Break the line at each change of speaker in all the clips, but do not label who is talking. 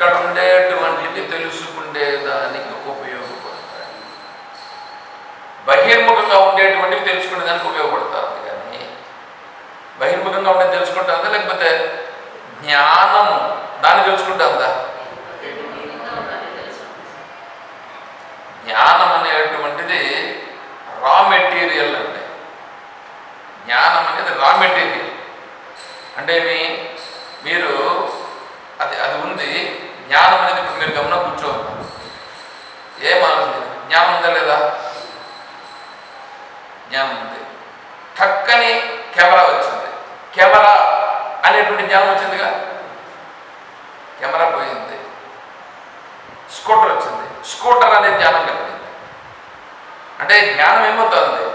ఇక్కడ ఉండేటువంటివి తెలుసుకునే దానికి ఉపయోగపడతాయి. బహిర్ముఖంగా ఉండేటువంటివి తెలుసుకునే దానికి ఉపయోగపడుతుంది కానీ బహిర్ముఖంగా ఉండేది తెలుసుకుంటుందా లేకపోతే జ్ఞానము దాన్ని తెలుసుకుంటుందా జ్ఞానం అనేటువంటిది రా మెటీరియల్ అండి. జ్ఞానం అనేది రా మెటీరియల్. అంటే మీ మీరు అది అది ఉంది జ్ఞానం అనేది ఇప్పుడు మీరు గమనం కూర్చో ఏం ఆలోచన జ్ఞానం ఉందా లేదా? జ్ఞానం ఉంది. టక్కని కెమెరా వచ్చింది. కెమెరా అనేటువంటి జ్ఞానం వచ్చిందిగా? కెమెరా పోయింది. స్కూటర్ వచ్చింది. స్కూటర్ అనే జ్ఞానం కలిగింది. అంటే జ్ఞానం ఏమవుతుంది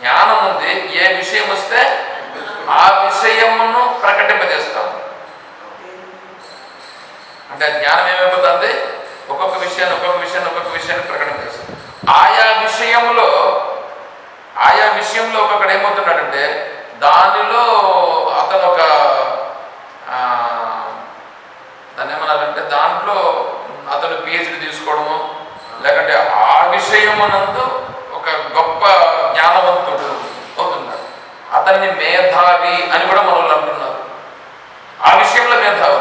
జ్ఞానం ఉంది. ఏ విషయం వస్తే ఆ విషయమును ప్రకటింపజేస్తాము. అంటే జ్ఞానం ఏమైపోతుంది? ఒక్కొక్క విషయాన్ని ఒక్కొక్క విషయాన్ని ఒక్కొక్క విషయాన్ని ప్రకటన చేస్తుంది. ఆయా విషయంలో ఆయా విషయంలో ఒక్కొక్కడు ఏమవుతున్నాడంటే దానిలో అతను ఒక దాన్ని ఏమన్నారంటే దాంట్లో అతను పిహెచ్డి తీసుకోవడము లేకంటే ఆ విషయమునందు ఒక గొప్ప జ్ఞానవంతుడు అవుతున్నాడు. అతన్ని మేధావి అని కూడా మన వాళ్ళు అంటున్నారు. ఆ విషయంలో మేధావి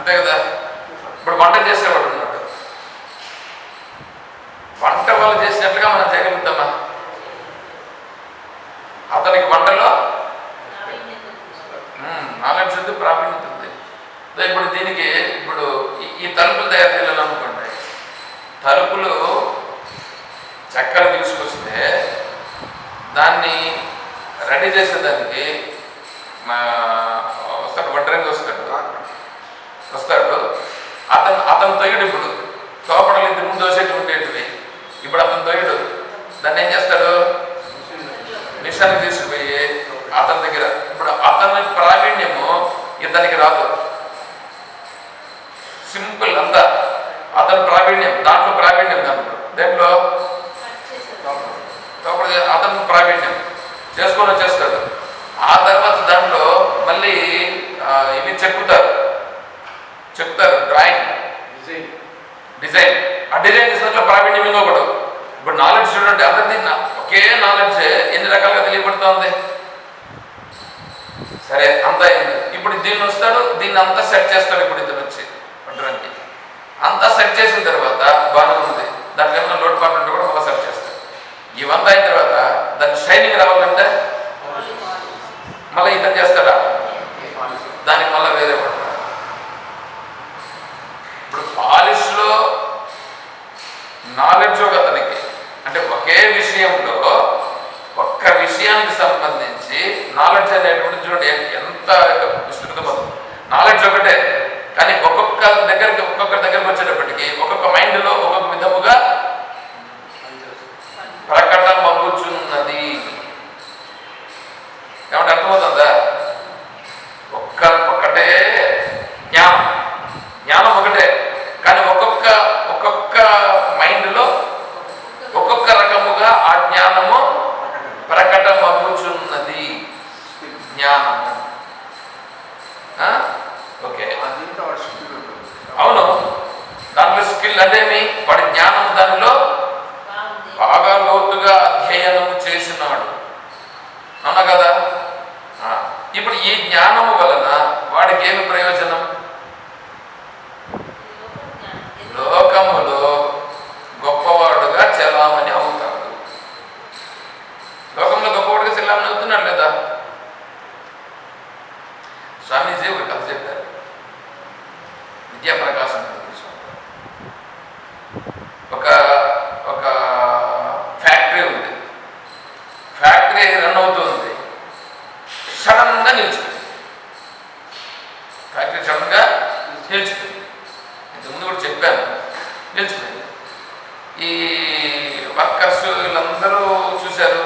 అంతే కదా? ఇప్పుడు వంట చేసేవాడు ఉన్నాడు. వంట వాళ్ళు చేసినట్లుగా మనం చేయగలుగుతామా? అతనికి వంటలో నాలెడ్జ్ ఉంది ప్రావీణ్యత ఉంది. ఇప్పుడు దీనికి ఇప్పుడు ఈ- ఈ తలుపులు తయారు చేయాలనుకోండి తలుపులు చక్కెర తీసుకొస్తే దాన్ని రెడీ చేసేదానికి మా వస్తాడు వడ్రంగి వస్తాడు వస్తాడు అతను అతను తొయ్యడు ఇప్పుడు. తోపడలు ఇంటి ముందు ఉండేటివి ఇప్పుడు అతను తొయ్యడు. దాన్ని ఏం చేస్తాడు? మిషన్ తీసుకుపోయి అతని దగ్గర ఇప్పుడు అతని ప్రావీణ్యము ఇతనికి రాదు. సింపుల్ అంతా. అతని ప్రావీణ్యం దాంట్లో ప్రావీణ్యం దాంట్లో. దేంట్లో? కాబట్టి అతను ప్రావీణ్యం. చేసుకొని వచ్చేస్తాడు. ఆ తర్వాత దాంట్లో మళ్ళీ ఇవి చెక్కుతారు. చెప్తారు డిజైన్. ఆ డిజైన్ చేసినట్లు ప్రావీణ్యం ఒకటి. ఇప్పుడు నాలెడ్జ్ చూడండి అందరిది ఒకే నాలెడ్జ్ ఎన్ని రకాలుగా తెలియబడుతోంది సరే అంతా అయింది ఇప్పుడు దీన్ని వస్తాడు దీన్ని అంతా సెట్ చేస్తాడు ఇప్పుడు ఇతను వచ్చి ఉండడానికి అంతా సెట్ చేసిన తర్వాత బాగానే ఉంది. దాంట్లో ఏమైనా లోటుపాటు ఉంటే కూడా మళ్ళీ సెట్ చేస్తాడు. ఇవంతా అయిన తర్వాత దాని షైనింగ్ రావాలంటే మళ్ళీ ఇతను చేస్తాడా? దానికి మళ్ళీ వేరే ఇప్పుడు పాలిష్ నాలెడ్జ్ ఒక అతనికి. అంటే ఒకే విషయంలో ఒక్క విషయానికి సంబంధించి నాలెడ్జ్ అనేటువంటి చూడండి ఎంత విస్తృతమవుతుంది నాలెడ్జ్ ఒకటే కానీ ఒక్కొక్క దగ్గరికి ఒక్కొక్క దగ్గరికి వచ్చేటప్పటికి ఒక్కొక్క మైండ్లో ఒక్కొక్క విధముగా ప్రకటమగుచున్నది ఏమంటే అర్థమవుతుందా ఒక్క ఒక్కటే జ్ఞానం జ్ఞానం ఒకటే కానీ ఒక్కొక్క ఒక్కొక్క మైండ్లో ఒక్కొక్క రకముగా ఆ జ్ఞానము ప్రకటమగుచున్నది జ్ఞానము ఆ? ఓకే అవును దాంట్లో స్కిల్ అదేమి వాడి జ్ఞానం దానిలో బాగా లోతుగా అధ్యయనము చేసినాడు అవునా కదా ఆ, ఇప్పుడు ఈ జ్ఞానము వలన వాడికి ఏమి ప్రయోజనం లోకములో గొప్పవాడుగా చెలామణి అవుతాడు లోకంలో గొప్పవాడుగా చెలామణి అవుతున్నాడు లేదా స్వామీజీ ఒక కథ చెప్పారు విద్యాప్రకాశం గారి స్వామి. ఒక ఒక ఫ్యాక్టరీ ఉంది ఫ్యాక్టరీ రన్ అవుతుంది సడన్గా నిలిచిపోయింది ఫ్యాక్టరీ సడన్గా నిలిచిపోయింది ఇంతకుముందు కూడా చెప్పాను నిలిచిపోయింది ఈ వర్కర్స్ వీళ్ళందరూ చూశారు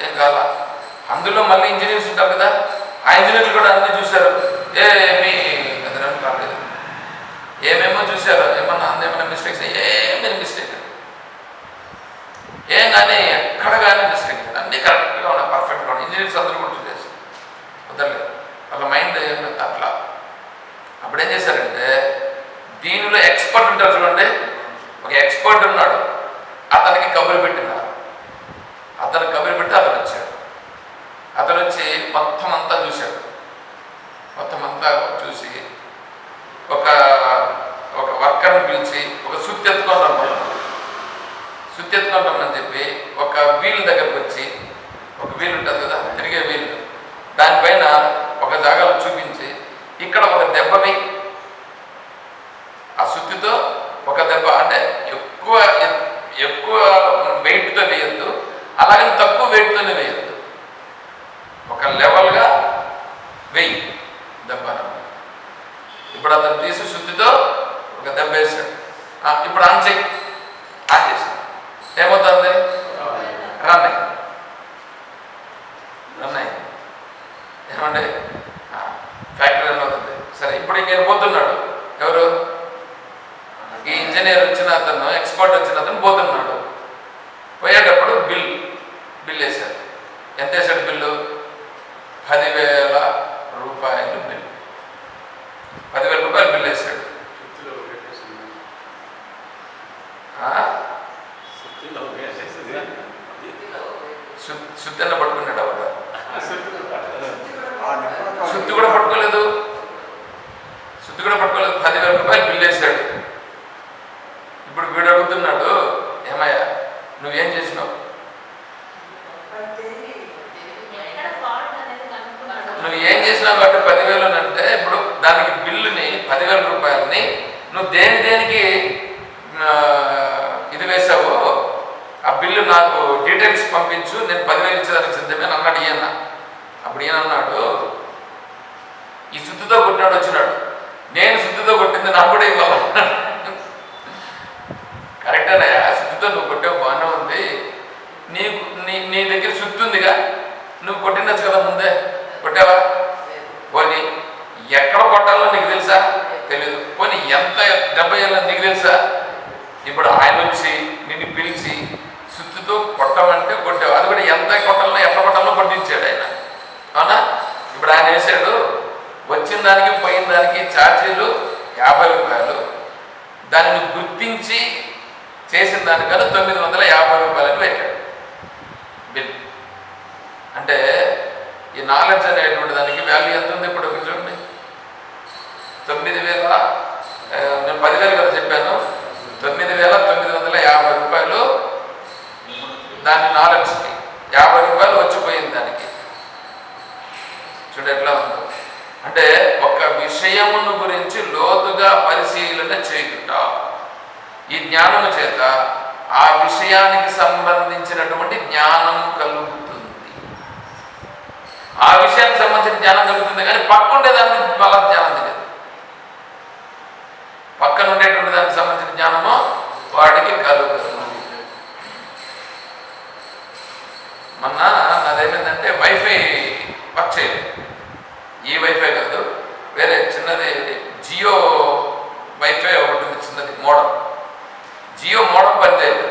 ఏం కాల అందులో మళ్ళీ ఇంజనీర్స్ ఉంటారు కదా ఆ ఇంజనీర్లు కూడా అన్ని చూశారు ఏమీ ఎదురని కాలేదు ఏమేమో చూశారు ఏమన్నా ఏమైనా మిస్టేక్స్ ఏమైనా మిస్టేక్ ఏం కానీ ఎక్కడ కానీ మిస్టేక్ అన్ని కరెక్ట్గా ఉన్నాయి పర్ఫెక్ట్గా ఉన్నాయి ఇంజనీర్స్ అందరూ కూడా చూసేసి. వదలలేదు వాళ్ళ మైండ్ ఏం అట్లా. అప్పుడు ఏం చేశారంటే దీనిలో ఎక్స్పర్ట్ ఉంటారు చూడండి. ఒక ఎక్స్పర్ట్ ఉన్నాడు. అతనికి కబురు పెట్టినారు అతను కబురు పెడితే అతను వచ్చాడు. అతను వచ్చి మొత్తం అంతా చూశాడు. మొత్తం అంతా చూసి ఒక ఒక పిలిచి ఒక సుత్తి ఎత్తుకొని రమ్మన్నాడు సుత్తి ఎత్తుకొని రమ్మని చెప్పి ఒక వీల్ దగ్గరకు వచ్చి ఒక వీల్ ఉంటుంది కదా తిరిగే వీల్ దానిపైన ఒక జాగాలో చూపించి ఇక్కడ ఒక దెబ్బ వేయి ఆ సుత్తితో ఒక దెబ్బ అంటే ఎక్కువ ఎ- ఎక్కువ వెయిట్తో వేయొద్దు అలాగే తక్కువ వెయిట్తోనే వేయొద్దు ఒక లెవెల్గా వెయ్యి దెబ్బ ఇప్పుడు అతను తీసి శుద్ధితో ఒక దెబ్బ వేసాడు ఆ, ఇప్పుడు ఆన్ చెయ్యి ఆన్ చేసాడు ఏమవుతుంది రన్ అయ్యింది రన్ అయ్యింది ఏమండి ఆ, ఫ్యాక్టరీ రన్ అవుతుంది సరే ఇప్పుడు ఇంకేం పోతున్నాడు ఎవరు ఈ ఇంజనీర్ వచ్చిన అతను ఎక్స్పర్ట్ వచ్చిన అతను పోతున్నాడు పోయేటప్పుడు బిల్ బిల్ వేశాడు ఎంత వేశాడు బిల్లు పదివేల రూపాయలు బిల్ పదివేల రూపాయలు బిల్ వేశాడు
సుత్తిలో పెట్టేసింది
ఆ?
సుత్తిలో వేసేసింది
సు- సుత్తెన్న పట్టుకున్నాడు అవడ
ఆ సుత్తిలో పట్టదు.
సుత్తి కూడా పట్టుకోలేదు సుత్తి కూడా పట్టుకోలేదు పదివేల రూపాయలు బిల్ వేశాడు ఇప్పుడు వీడు అడుగుతున్నాడు ఏమయ్యా నువ్వేం చేసినావు
ఎక్కడ ఫాల్ట్ అనేది కనుక్కున్నాడు
నువ్వు ఏం చేసినావు కాబట్టి పదివేలు అని అంటే ఇప్పుడు దానికి బిల్లుని పదివేల రూపాయలని నువ్వు దేని దేనికి ఆ, ఇది వేసావో ఆ బిల్లు నాకు డీటెయిల్స్ పంపించు నేను పదివేలు ఇచ్చేదానికి సిద్ధమే అని అన్నాడు ఈయన. అప్పుడు ఈయన అన్నాడు ఈ సుత్తితో కొట్టినాడు వచ్చినాడు. నేను సుత్తితో కొట్టింది నాకు కూడా ఇవ్వాలి? కరెక్టేనయ్యా సుత్తితో నువ్వు కొట్టావు బాగానే ఉంది. నీకు నీ నీ దగ్గర సుత్తి ఉందిగా. నువ్వు కొట్టినచ్చు కదా ముందే. కొట్టావా? పోనీ. ఎక్కడ కొట్టాలో నీకు తెలుసా? తెలీదు. పోనీ ఎంత దెబ్బ వేయాలో నీకు తెలుసా? ఇప్పుడు ఆయన వచ్చి నిన్ను పిలిచి సుత్తితో కొట్టమంటే కొట్టావు అది కూడా ఎంత కొట్టాలో ఎట్లా కొట్టాలో కొట్టించాడు ఆయన. అవునా? ఇప్పుడు ఆయన వేసాడు వచ్చిన దానికి పోయిన దానికి ఛార్జీలు యాభై రూపాయలు. దానిని గుర్తించి చేసిన దానికన్నా తొమ్మిది వందల యాభై రూపాయలని పెట్టాడు. బిల్. అంటే ఈ నాలెడ్జ్ అనేటువంటి దానికి వాల్యూ ఎంత ఉంది? ఇప్పుడు కొంచెం తొమ్మిది వేల నేను పదివేలు కదా చెప్పాను. తొమ్మిది వేల తొమ్మిది వందల యాభై రూపాయలు దాని నాలెడ్జ్కి యాభై రూపాయలు వచ్చిపోయింది దానికి. చూడు ఎట్లా ఉందో. అంటే ఒక విషయమును గురించి లోతుగా పరిశీలన చేయుట. ఈ జ్ఞానము చేత ఆ విషయానికి సంబంధించినటువంటి జ్ఞానము కలుగుతుంది. ఆ విషయానికి సంబంధించిన జ్ఞానం కలుగుతుంది కానీ పక్కుండే దానికి మళ్ళా జ్ఞానం పక్కన ఉండేటువంటి దానికి సంబంధించిన జ్ఞానము వాడికి కలుగుతుంది మొన్న నాదేమైందంటే వైఫై వర్క్ చేయలేదు ఈ వైఫై కాదు వేరే చిన్నది జియో వైఫై ఒకటి ఉంది చిన్నది మోడల్ జియో మోడల్ పనిచేయదు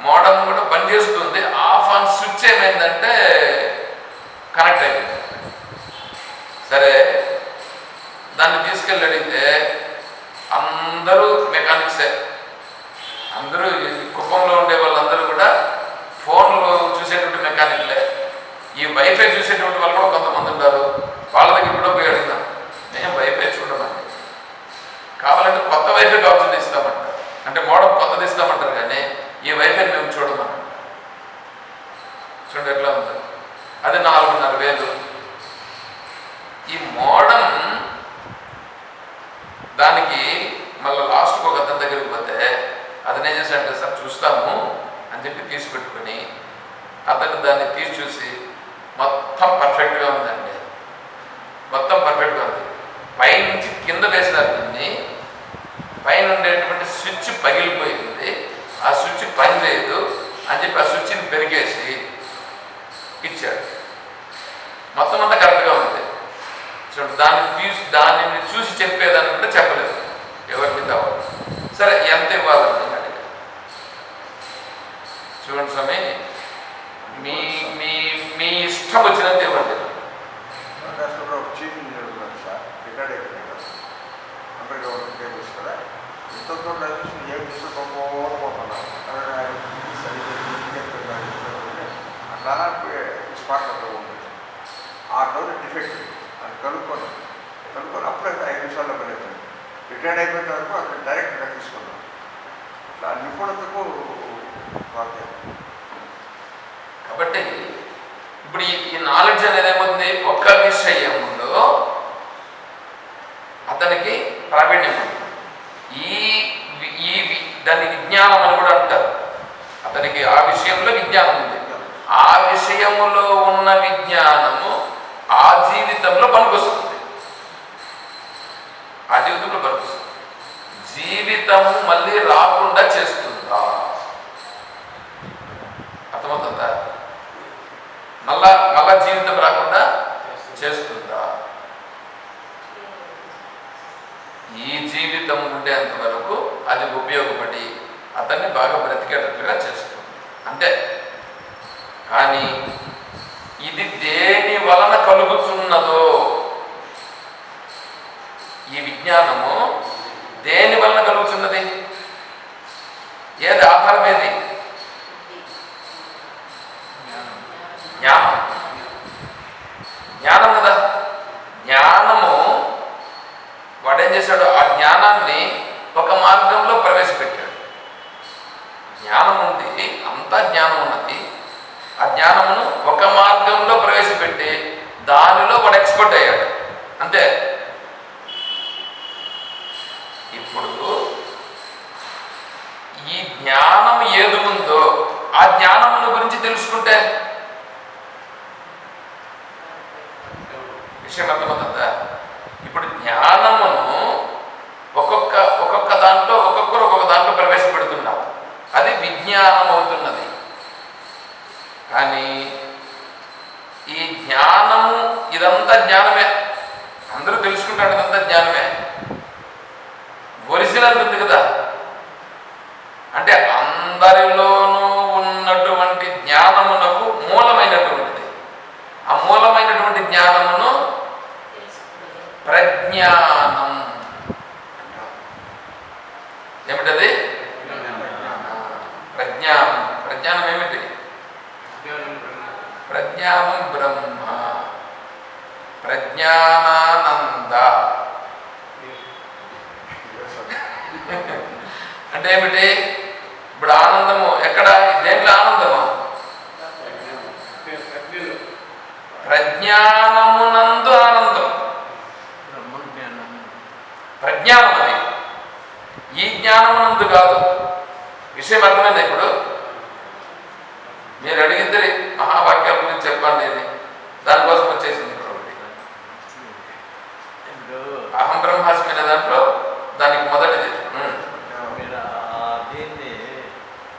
మోడల్ కూడా పనిచేస్తుంది ఆఫ్ ఆన్ స్విచ్ ఏమైందంటే కనెక్ట్ అయిపోయింది సరే దాన్ని తీసుకెళ్ళి అడిగితే అందరూ మెకానిక్సే అందరూ కుప్పంలో ఉండే వాళ్ళందరూ కూడా ఫోన్లో చూసేటువంటి మెకానిక్లే ఈ వైఫై చూసేటువంటి వాళ్ళు కూడా కొంతమంది ఉన్నారు. వాళ్ళ దగ్గర కూడా పోయి అడిగినాం నేను వైఫై చూడమండి? కావాలంటే కొత్త వైఫై కావచ్చు ఇస్తామంటారు అంటే మోడల్ కొత్తది ఇస్తామంటారు కానీ ఈ వైఫై మేము చూడమని చూడండి ఎట్లా ఉంది అది నాలుగున్నర వేలు ఈ మోడం దానికి మళ్ళీ లాస్ట్కి ఒక అతని దగ్గరికి పోతే అతను ఏం చేశాడంటే సార్ చూస్తాము అని చెప్పి తీసి పెట్టుకుని అతను దాన్ని తీసి చూసి మొత్తం పర్ఫెక్ట్గా ఉందండి. మొత్తం పర్ఫెక్ట్గా ఉంది. పైనుంచి కింద వేసినారు దీన్ని పైన ఉండేటువంటి స్విచ్ పగిలిపోయింది. ఆ స్విచ్ పని చేయదు అని చెప్పి ఆ స్విచ్ని పెరిగేసి ఇచ్చాడు. మొత్తం అంతా కరెక్ట్గా ఉంది. చూడండి దాన్ని తీసి దానిని చూసి చెప్పేదాన్ని కూడా చెప్పలేదు. ఎవరి మీద సరే ఎంత ఇవ్వాలండి? చూడండి స్వామి. మీ మీ మీ ఇష్టం వచ్చినంత ఇవ్వండి.
గవర్నమెంట్ అలాగే ఆ రోజు డిఫెక్ట్ అది కనుక్కొని కనుక్కొని అప్పుడే ఐదు నిమిషాల్లో పడేది. రిటైర్డ్ అయిపోయిన తర్వాత అక్కడ డైరెక్ట్గా తీసుకున్నాం. అట్లా నిపుణతకు
కాబట్టి ఇప్పుడు ఈ నాలెడ్జ్ అనేది ఏమవుతుంది ఒక్క విషయంలో అతనికి ప్రావీణ్యం ఉంది. ఈ ఈ దాన్ని విజ్ఞానం అని కూడా అంటారు. అతనికి ఆ విషయంలో విజ్ఞానం ఉంది. ఆ విషయములో ఉన్న విజ్ఞానము ఆ జీవితంలో పనికొస్తుంది. ఆ జీవితంలో పనికొస్తుంది. జీవితము మళ్ళీ రాకుండా చేస్తుంది. అర్థమవుతుందా? మళ్ళా మళ్ళా జీవితం రాకుండా చేస్తుందా? ఈ జీవితం ఉండేంత వరకు అది ఉపయోగపడి అతన్ని బాగా బ్రతికేటట్లుగా చేస్తుంది. అంతే. కానీ ఇది దేని వలన కలుగుతున్నదో ఈ విజ్ఞానము దేని వలన కలుగుతున్నది? ఏది ఆధారం ఏది జ్ఞానం. జ్ఞానం కదా? జ్ఞానము వాడేం చేశాడు? ఆ జ్ఞానాన్ని ఒక మార్గంలో ప్రవేశపెట్టాడు. జ్ఞానం ఉంది అంతా జ్ఞానం ఉన్నది. ఆ జ్ఞానమును ఒక మార్గంలో ప్రవేశపెట్టి దానిలో వాడు ఎక్స్పర్ట్ అయ్యాడు. అంతే. ఇప్పుడు ఈ జ్ఞానం ఏది ఉందో ఆ జ్ఞానమును గురించి తెలుసుకుంటే విషయం అర్థమవుతుందా ఇప్పుడు జ్ఞానమును ఒక్కొక్క ఒక్కొక్క దాంట్లో ఒక్కొక్కరు ఒక్కొక్క దాంట్లో ప్రవేశపెడుతున్నారు. అది విజ్ఞానం అవుతున్నది కానీ ఈ జ్ఞానము ఇదంతా జ్ఞానమే. అందరూ తెలుసుకుంటారు ఇదంతా జ్ఞానమే. ఒరిజినల్ ఉంది కదా అంటే అందరిలోనూ ఉన్నటువంటి జ్ఞానమునకు మూలమైనటువంటిది ఆ మూలమైనటువంటి జ్ఞానమును ప్రజ్ఞానం ఏమిటది ప్రజ్ఞానం ప్రజ్ఞానం ఏమిటి ప్రజ్ఞానం బ్రహ్మ ప్రజ్ఞానానంద అంటే ఏమిటి ఇప్పుడు ఆనందము ఎక్కడ దేంట్లో ఆనందము జ్ఞానమునందు ఆనందం ప్రజ్ఞానం అది ఈ జ్ఞానమునందు కాదు విషయం అర్థమైంది ఇప్పుడు మీరు అడిగితే మహావాక్యాల గురించి చెప్పండి ఇది దానికోసం వచ్చేసింది ఇప్పుడు ఒకటి. అహం బ్రహ్మాస్మి అనే దాంట్లో దానికి మొదటిది ఉం.
మీరు ఆ దీన్ని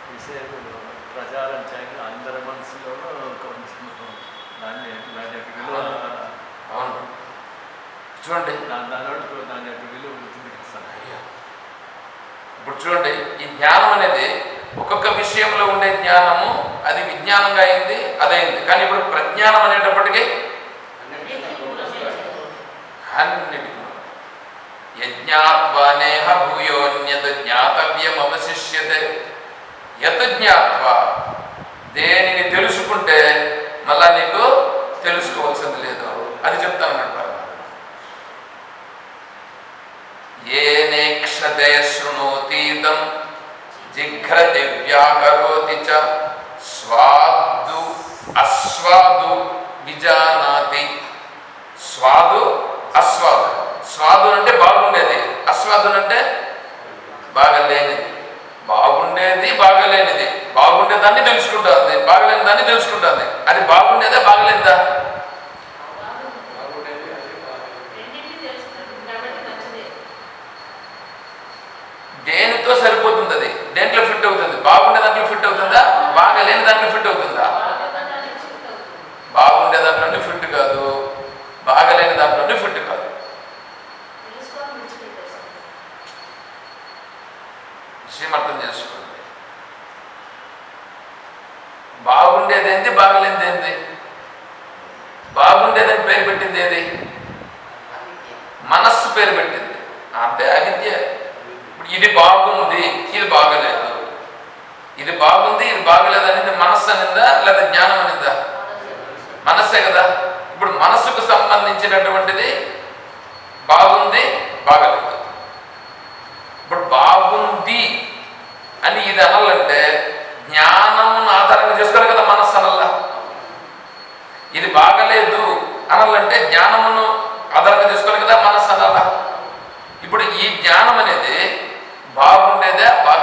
విషయంలో ప్రచారం చేయగా అందరి మనసులోనూ కొంచెం దాన్ని దాని యొక్క విలువ
అవును చూడండి
దాని దాని దాని యొక్క విలువ ఉంటుంది కదా సార్.
ఇప్పుడు చూడండి ఈ జ్ఞానం అనేది ఒక్కొక్క విషయంలో ఉండే జ్ఞానము అది విజ్ఞానంగా అయింది అదైంది. కానీ ఇప్పుడు ప్రజ్ఞానం అనేటప్పటికీ అన్నిటి యజ్ఞాత్వానేహ భూయోన్యత్ జ్ఞాతవ్యం అవశిష్యతే యత్ జ్ఞాత్వ? దేనిని తెలుసుకుంటే మళ్ళా నీకు తెలుసుకోవాల్సింది లేదు. అది చెప్తానంట నేక్షతే శృణోతీతం జిఘ్రతి వ్యాకరోతి చ స్వాదు అస్వాదు విజానాతి స్వాదు అస్వాదు స్వాదు అంటే బాగుండేది. అస్వాదు అంటే బాగలేనిది. బాగుండేది బాగలేనిది. బాగుండేదాన్ని తెలుసుకుంటుంది. బాగలేని దాన్ని తెలుసుకుంటుంది. అది బాగుండేదా బాగలేదా దేనితో సరిపోతుంది అది ఫిట్ అవుతుంది. బాగుండే దాంట్లో ఫిట్ అవుతుందా? బాగలేని దాంట్లో ఫిట్ అవుతుందా? బాగుండే దాంట్లో ఫిట్ కాదు. బాగలేని దాంట్లో ఫిట్ కాదు. విషయం అర్థం చేసుకోండి. బాగుండేది ఏంది? బాగలేనిది ఏంది? బాగుండేదని పేరు పెట్టింది ఏది? మనస్సు పేరు పెట్టింది. అంటే అవిద్య. ఇప్పుడు ఇది బాగుంది ఇది బాగలేదు. ఇది బాగుంది ఇది బాగలేదు అనేది మనస్సు అనిందా లేదా జ్ఞానం అనిందా? మనస్సే కదా. ఇప్పుడు మనస్సుకు సంబంధించినటువంటిది బాగుంది బాగలేదు. ఇప్పుడు బాగుంది అని ఇది అనాలంటే జ్ఞానమును ఆధారంగా చేసుకోవాలి కదా మనస్సు అనల్లా ఇది బాగలేదు అనాలంటే జ్ఞానమును ఆధారంగా చేసుకోవాలి కదా మనస్సు అనాలా? ఇప్పుడు ఈ జ్ఞానం అనేది బాగుండేదా బా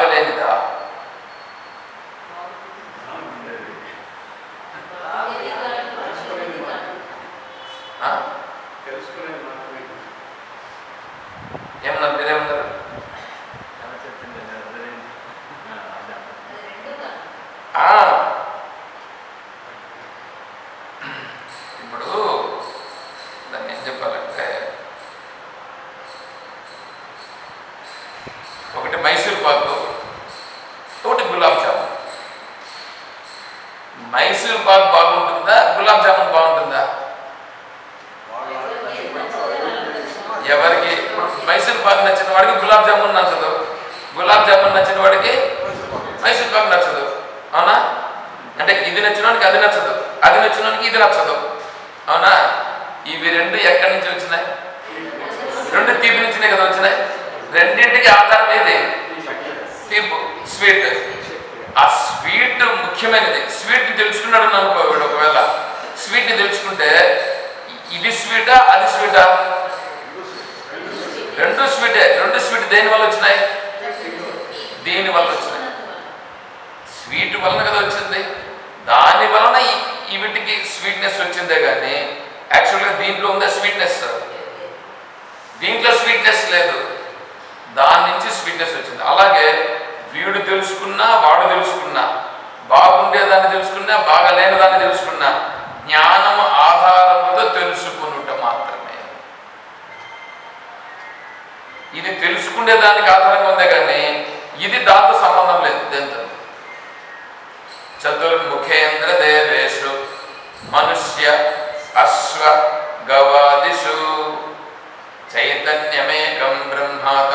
అంటే ఇది నచ్చినోడికి అది నచ్చదు. అది నచ్చినోడికి ఇది నచ్చదు. అవునా? ఇవి రెండు ఎక్కడి నుంచి వచ్చినాయి? రెండు తీపి నుంచినే కదా వచ్చినాయి? రెండింటికి ఆధారం ఏది? తీపు స్వీట్. ఆ స్వీట్ ముఖ్యమైనది. స్వీట్ తెలుసుకున్నాడు అనుకో వీడు ఒకవేళ. స్వీట్ తెలుసుకుంటే ఇది స్వీటా అది స్వీటా? రెండు స్వీటే. రెండు స్వీట్ దేని వల్ల వచ్చినాయి? దీని వల్ల వచ్చినాయి. స్వీట్ వలన కదా వచ్చింది. దాని వలన ఈ- వీటికి స్వీట్నెస్ వచ్చిందే కానీ యాక్చువల్గా దీంట్లో ఉందా స్వీట్నెస్ దీంట్లో స్వీట్నెస్ లేదు. దాని నుంచి స్వీట్నెస్ వచ్చింది. అలాగే వీడు తెలుసుకున్నా వాడు తెలుసుకున్నా బాగుండేదాన్ని తెలుసుకున్నా బాగలేని దాన్ని తెలుసుకున్నా జ్ఞానం ఆధారముతో తెలుసుకునుట మాత్రమే. ఇది తెలుసుకునే దానికి ఆధారంగా ఉందే కానీ ఇది దాంతో సంబంధం లేదు దేంతో చతుర్ముఖేంద్ర దేవేషు మనుష్య అశ్వ గవాదిషు చైతన్యమేకం బ్రహ్మాత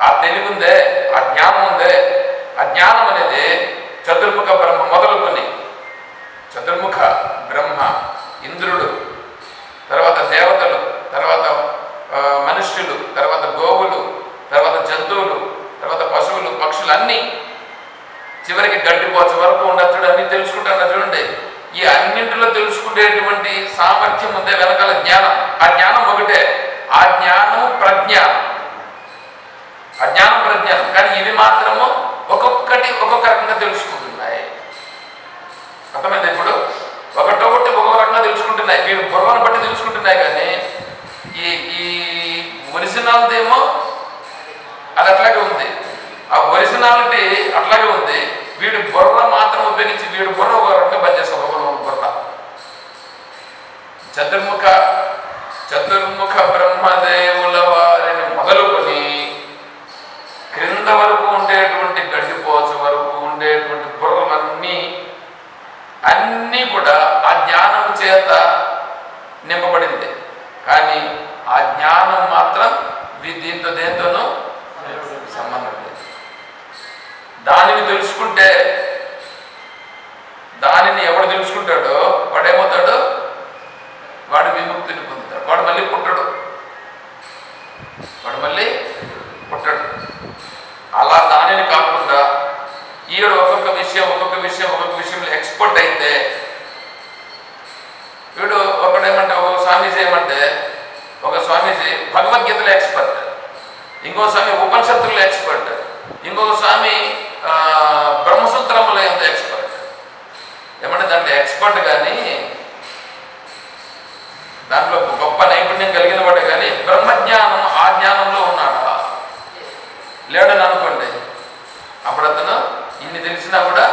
ఆ తెలివి ఉందే ఆ జ్ఞానం ఉందే ఆ జ్ఞానం అనేది చతుర్ముఖ బ్రహ్మ మొదలుకొని। చతుర్ముఖ బ్రహ్మ ఇంద్రుడు తర్వాత దేవతలు తర్వాత ఆ, మనుష్యులు తర్వాత గోవులు తర్వాత జంతువులు తర్వాత పశువులు పక్షులు అన్నీ చివరికి గడ్డిపోచ వరకు ఉండొచ్చు అన్ని తెలుసుకుంటాను చూడండి ఈ అన్నింటిలో తెలుసుకునేటువంటి సామర్థ్యం ఉందే వెనకాల జ్ఞానం ఆ జ్ఞానం ఒకటే ఆ జ్ఞానము ప్రజ్ఞానం ఆ జ్ఞానం ప్రజ్ఞానం కానీ ఇవి మాత్రము ఒక్కొక్కటి ఒక్కొక్క రకంగా తెలుసుకుంటున్నాయి అర్థమైంది ఇప్పుడు ఒకటొకటి ఒక్కొక్క రకంగా తెలుసుకుంటున్నాయి వీడు బుర్రను బట్టి తెలుసుకుంటున్నాయి కానీ ఈ ఈ ఒరిజినల్దేమో అది అట్లాగే ఉంది ఆ ఒరిజినాలిటీ అట్లాగే ఉంది వీడు బుర్ర మాత్రం ఉపయోగించి వీడు బుర్ర ఒక రకంగా పనిచేస్తాం ఒక బుర్ర చతుర్ముఖ చతుర్ముఖ బ్రహ్మదేవుల వారిని మొదలుకొని క్రింద వరకు ఉండేటువంటి గడ్డిపోచ వరకు ఉండేటువంటి బుర్రలన్నీ అన్నీ కూడా ఆ జ్ఞానం చేత నింపబడింది. కానీ ఆ జ్ఞానం మాత్రం దీంతో దేంతోనూ సంబంధం లేదు. దానిని తెలుసుకుంటే దానిని ఎవడు తెలుసుకుంటాడో వాడు ఏమవుతాడు వాడు విముక్తిని పొందుతాడు వాడు మళ్ళీ పుట్టడు వాడు మళ్ళీ పుట్టడు అలా దానిని కాకుండా ఈడు ఒక్కొక్క విషయం ఒక్కొక్క విషయం ఒక్కొక్క విషయంలో ఎక్స్పర్ట్ అయితే వీడు ఒకడేమంటే ఒక స్వామీజీ ఏమంటే ఒక స్వామీజీ భగవద్గీతలో ఎక్స్పర్ట్ ఇంకో స్వామి ఉపనిషత్తుల్లో ఎక్స్పర్ట్ ఇంకొక స్వామి ఆ, బ్రహ్మసూత్రముల ఎంత ఎక్స్పర్ట్ ఏమంటే దాంట్లో ఎక్స్పర్ట్ కానీ దాంట్లో గొప్ప నైపుణ్యం కలిగిన వాడే కానీ బ్రహ్మజ్ఞానం ఆ జ్ఞానంలో ఉన్నాడా? లేడని అనుకోండి. అప్పుడు అతను ఇన్ని తెలిసినా కూడా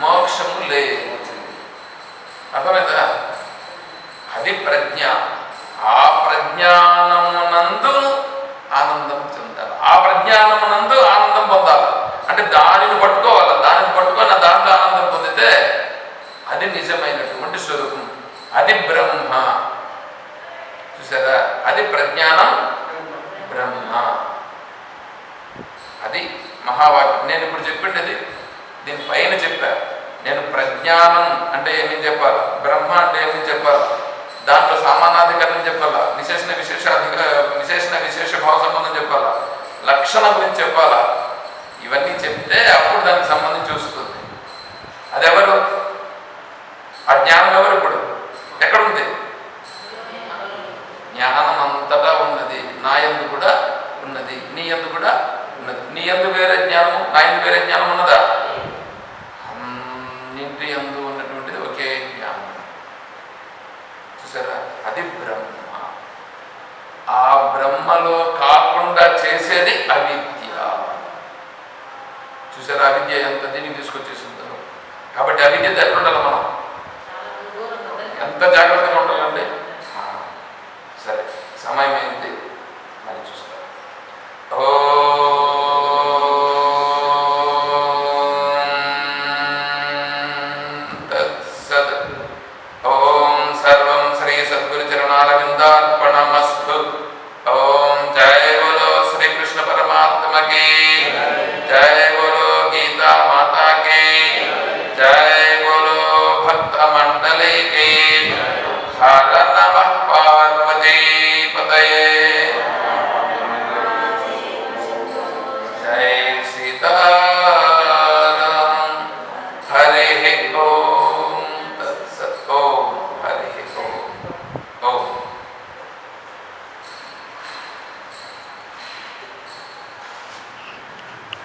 మోక్షము లేదు. అర్థమైందా? అది ప్రజ్ఞ. ఆ ప్రజ్ఞానమునందు ఆనందం చెందాలి. ఆ ప్రజ్ఞానమునందు ఆనందం పొందాలి. అంటే దానిని పట్టుకోవాలి. దానిని పట్టుకొని ఆ దాంట్లో ఆనందం పొందితే అది నిజమైనటువంటి స్వరూపం. అది బ్రహ్మ. చూసారా? అది ప్రజ్ఞానం బ్రహ్మ. అది మహావాక్యం. నేను ఇప్పుడు చెప్పిండేది దీని పైన చెప్పా. నేను ప్రజ్ఞానం అంటే ఏమని చెప్పాలి? బ్రహ్మ అంటే ఏమని చెప్పాలి? దాంట్లో సామానాధికరణం చెప్పాలా? విశేషణ విశేష అధిక విశేషణ విశేష భావ సంబంధం చెప్పాలా? లక్షణం గురించి చెప్పాలా? ఇవన్నీ చెప్తే అప్పుడు దానికి సంబంధించి వస్తుంది. అది ఎవరు ఆ జ్ఞానం ఎవరు ఇప్పుడు? ఎక్కడుంది? జ్ఞానం అంతటా ఉన్నది. నా ఎందు కూడా ఉన్నది. నీ ఎందు కూడా ఉన్నది. నీ ఎందు వేరే జ్ఞానము నా ఎందు వేరే జ్ఞానం వచ్చేది అవిద్య చూసారా? అవిద్య ఎంత దీన్ని తీసుకొచ్చేసిందో. కాబట్టి అవిద్య దగ్గర ఉండాలి మనం.
ఎంత జాగ్రత్తగా ఉండాలండి
సరే సమయం ఏంటి